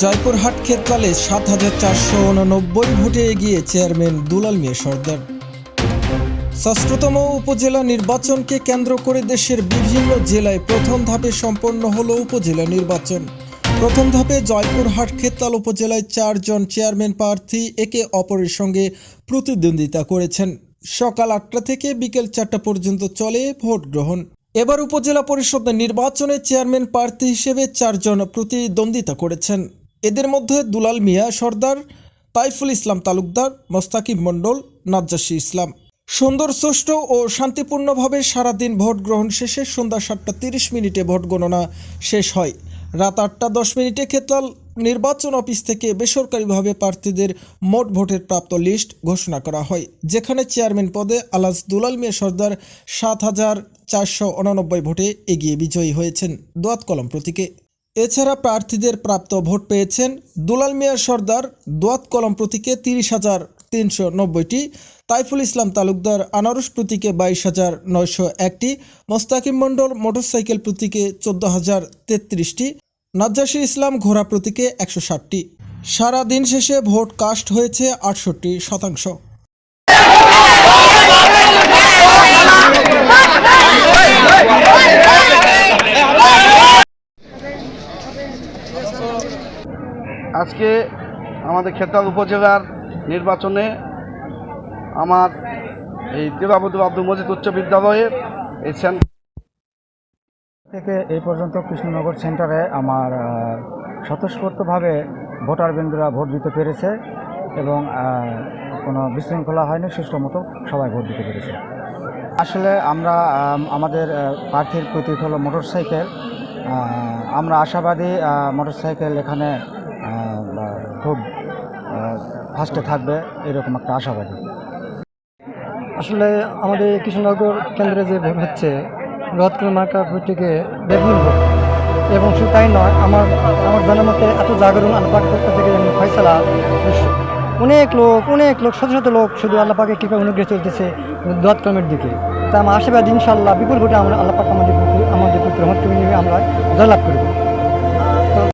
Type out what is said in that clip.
জয়পুরহাট ক্ষেত্রালে সাত হাজার চারশো উননব্বই ভোটে এগিয়ে চেয়ারম্যান দুলাল মিয়া সর্দার। ষষ্ঠতম উপজেলা নির্বাচনকে কেন্দ্র করে দেশের বিভিন্ন জেলায় প্রথম ধাপে সম্পন্ন হল উপজেলা নির্বাচন। প্রথম ধাপে জয়পুরহাট ক্ষেত্রাল উপজেলায় চারজন চেয়ারম্যান প্রার্থী একে অপরের সঙ্গে প্রতিদ্বন্দ্বিতা করেছেন। সকাল আটটা থেকে বিকেল চারটা পর্যন্ত চলে ভোট গ্রহণ এবার উপজেলা পরিষদ নির্বাচনে চেয়ারম্যান প্রার্থী হিসেবে চারজন প্রতিদ্বন্দ্বিতা করেছেন। এদের মধ্যে দুলাল মিয়া সর্দার, তাইফুল ইসলাম তালুকদার মোস্তাকিব মণ্ডল নাজ্জাসী ইসলাম। সুন্দর, সুষ্ঠু ও শান্তিপূর্ণভাবে সারাদিন ভোট গ্রহণ শেষে সন্ধ্যা সাতটা তিরিশ মিনিটে ভোট গণনা শেষ হয়। রাত আটটা দশ মিনিটে ক্ষেত্রাল নির্বাচন অফিস থেকে বেসরকারিভাবে প্রার্থীদের মোট ভোটের প্রাপ্ত লিস্ট ঘোষণা করা হয়, যেখানে চেয়ারম্যান পদে আলাস দুলাল মিয়া সর্দার সাত হাজার চারশো উননব্বই ভোটে এগিয়ে বিজয়ী হয়েছেন দোয়াত কলম প্রতীকে। এছাড়া প্রার্থীদের প্রাপ্ত ভোট পেয়েছেন দুলাল মিয়া সর্দার দোয়াত কলম প্রতীকে তিরিশ হাজার তিনশো নব্বইটি, তাইফুল ইসলাম তালুকদার আনারস প্রতীকে বাইশ হাজার নয়শো একটি, মোস্তাকিম মণ্ডল মোটরসাইকেল প্রতীকে চোদ্দ হাজার তেত্রিশটি নাজ্জাসী ইসলাম ঘোড়া প্রতীকে একশো ষাটটি। সারা দিন শেষে ভোট কাস্ট হয়েছে আটষট্টি শতাংশ। আজকে আমাদের খেতাল উপজেলার নির্বাচনে আমার এই দিলাবদুল আব্দুল মজিদ উচ্চ বিদ্যালয়ের এই সেন থেকে এই পর্যন্ত কৃষ্ণনগর সেন্টারে আমার স্বতঃস্ফূর্তভাবে ভোটারবৃন্দরা ভোট দিতে পেরেছে এবং কোনো বিশৃঙ্খলা হয়নি, সুষ্ঠু মতো সবাই ভোট দিতে পেরেছে। আসলে আমরা আমাদের প্রার্থীর প্রতীক হলো মোটরসাইকেল। আমরা আশাবাদী মোটরসাইকেল এখানে খুব ফার্স্টে থাকবে, এরকম একটা আশাবাদী। আসলে আমাদের কৃষ্ণনগর কেন্দ্রে যে ভোট হচ্ছে রথকুল মার্কা থেকে বেগুন এবং শুধু তাই নয়, আমার আমার জানার মতে এত জাগরণ আল্লাপাক পক্ষ থেকে যেমন ফয়সালা অনেক লোক অনেক লোক, শত শত লোক শুধু আল্লাপাকে কীভাবে অনুগ্রহ চলতেছে রথকর্মের কর্মের দিকে। তা আমার আশীর্বাদ ইনশাল্লাহ বিপুল ঘটে আমরা আল্লাপাক আমাদের আমাদের পুত্র রহমত আমরা জয়লাভ করব।